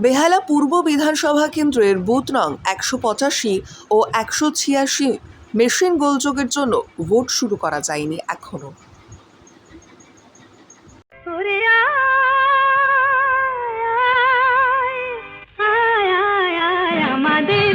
বেহালা পূর্ব বিধানসভা কেন্দ্রের বুথ নং একশো পঁচাশি ও একশো ছিয়াশি মেশিন গোলযোগের জন্য ভোট শুরু করা যায়নি এখনও আমাদের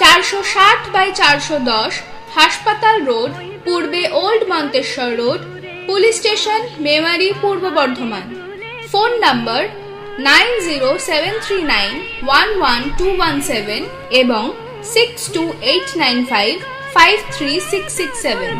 চারশো ষাট বাই চারশো দশ হাসপাতাল রোড, পূর্বে old Manteshwar road, police station, Memari, Purba Bardhaman. Phone number nine zero seven three nine one one two one seven এবং six two eight nine five five three six six seven.